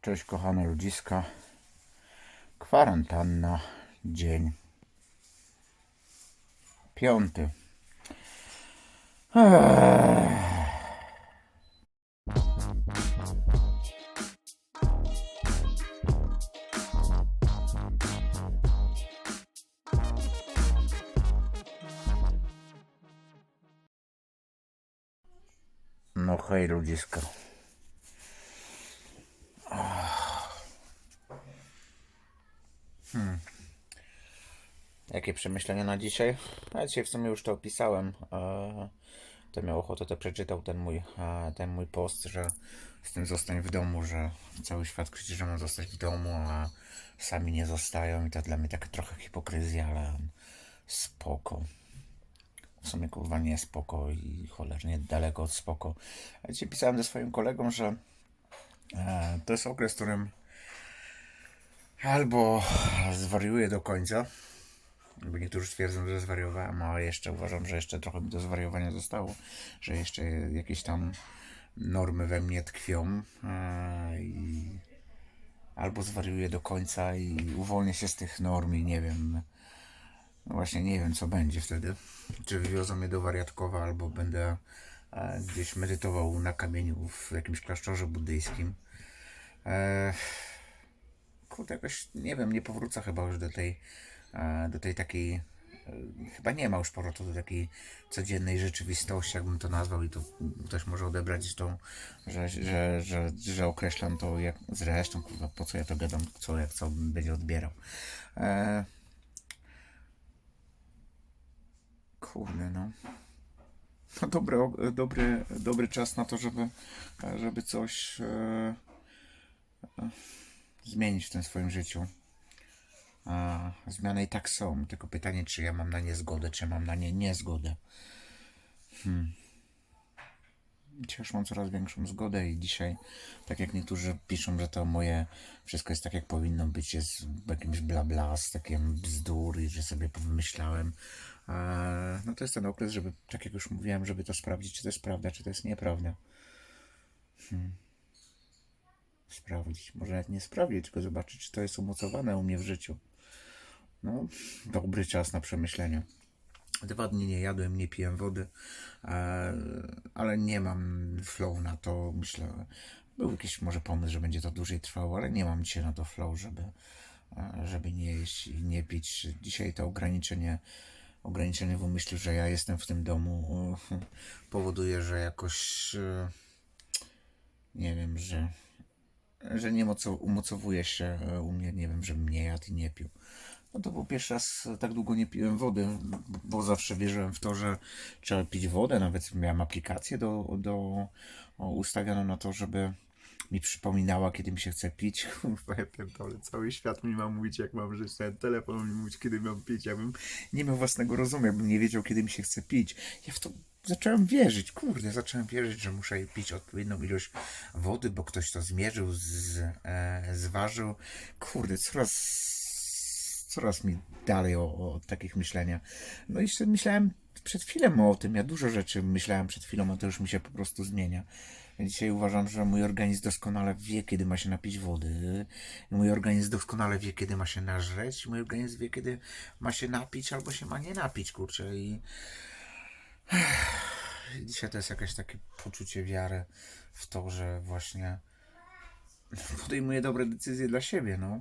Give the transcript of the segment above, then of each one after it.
Cześć kochane ludziska. Kwarantanna, dzień piąty. Ech. No hej ludziska. Jakie przemyślenia na dzisiaj? Ja dzisiaj w sumie już to opisałem. E, Kto miał ochotę, to przeczytał ten mój, e, ten mój post, że z tym zostań w domu, że cały świat krzyczy, że ma zostać w domu, a sami nie zostają i to dla mnie taka trochę hipokryzja, ale spoko. W sumie kurwa nie spoko i cholernie daleko od spoko. Ja dzisiaj pisałem ze swoim kolegą, że e, to jest okres, w którym albo zwariuję do końca, bo niektórzy twierdzą, że zwariowałem, a jeszcze uważam, że jeszcze trochę mi do zwariowania zostało, że jeszcze jakieś tam normy we mnie tkwią e, i albo zwariuję do końca i uwolnię się z tych norm i nie wiem, no właśnie nie wiem co będzie wtedy. Czy wywiozą mnie do wariatkowa, albo będę e, gdzieś medytował na kamieniu w jakimś klasztorze buddyjskim. Kurde, jakoś, nie wiem, nie powrócę chyba już do tej, e, do tej takiej, e, chyba nie ma już powrotu do takiej codziennej rzeczywistości, jakbym to nazwał i to ktoś może odebrać tą, że, że, że, że określam to jak, zresztą, kurwa, po co ja to gadam, co, jak co będzie odbierał. E, kurde, no. No dobry, dobry, dobry czas na to, żeby, żeby coś e, zmienić w tym swoim życiu. A zmiany i tak są, tylko pytanie, czy ja mam na nie zgodę, czy mam na nie niezgodę. Hmm. Chociaż mam coraz większą zgodę i dzisiaj, tak jak niektórzy piszą, że to moje wszystko jest tak, jak powinno być, jest jakimś bla bla, z takim bzdur i że sobie pomyślałem. No to jest ten okres, żeby, tak jak już mówiłem, żeby to sprawdzić, czy to jest prawda, czy to jest nieprawda. Sprawdzić. Może nawet nie sprawdzić, tylko zobaczyć, czy to jest umocowane u mnie w życiu. No, dobry czas na przemyślenia. Dwa dni nie jadłem, nie piłem wody, e, ale nie mam flow na to. Myślę, był jakiś może pomysł, że będzie to dłużej trwało, ale nie mam dzisiaj na to flow, żeby, e, żeby nie jeść i nie pić. Dzisiaj to ograniczenie, ograniczenie w umyśle, że ja jestem w tym domu, e, powoduje, że jakoś nie wiem, że że nie moco, umocowuje się e, u mnie, nie wiem, żebym nie jadł i nie pił. No to był pierwszy raz e, tak długo nie piłem wody, bo zawsze wierzyłem w to, że trzeba pić wodę. Nawet miałem aplikację do, do ustawioną na to, żeby mi przypominała, kiedy mi się chce pić. Kurwa, ja pierdolę, cały świat mi ma mówić, jak mam żyć, ten telefon mi mówić, kiedy mam pić. Ja bym nie miał własnego rozumu, ja bym nie wiedział, kiedy mi się chce pić. Ja w to zacząłem wierzyć, kurde, zacząłem wierzyć, że muszę pić odpowiednią ilość wody, bo ktoś to zmierzył, z, e, zważył. Kurde, coraz, coraz mi dalej o, o takich myślenia. No i jeszcze myślałem przed chwilą o tym, ja dużo rzeczy myślałem przed chwilą, a to już mi się po prostu zmienia. Dzisiaj uważam, że mój organizm doskonale wie, kiedy ma się napić wody. Mój organizm doskonale wie, kiedy ma się nażreć. Mój organizm wie, kiedy ma się napić albo się ma nie napić, kurczę. I Dzisiaj to jest jakieś takie poczucie wiary w to, że właśnie podejmuję dobre decyzje dla siebie, no.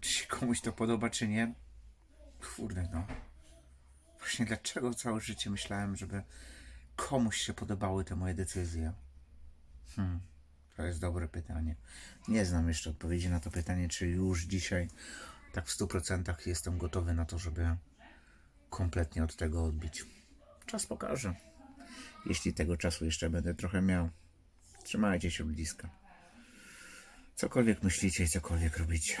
Czy się komuś to podoba, czy nie? Kurde, no. Właśnie dlaczego całe życie myślałem, żeby komuś się podobały te moje decyzje? Hmm, to jest dobre pytanie. Nie znam jeszcze odpowiedzi na to pytanie, czy już dzisiaj tak w 100% jestem gotowy na to, żeby kompletnie od tego odbić. Czas pokaże. Jeśli tego czasu jeszcze będę trochę miał. Trzymajcie się blisko. Cokolwiek myślicie i cokolwiek robicie.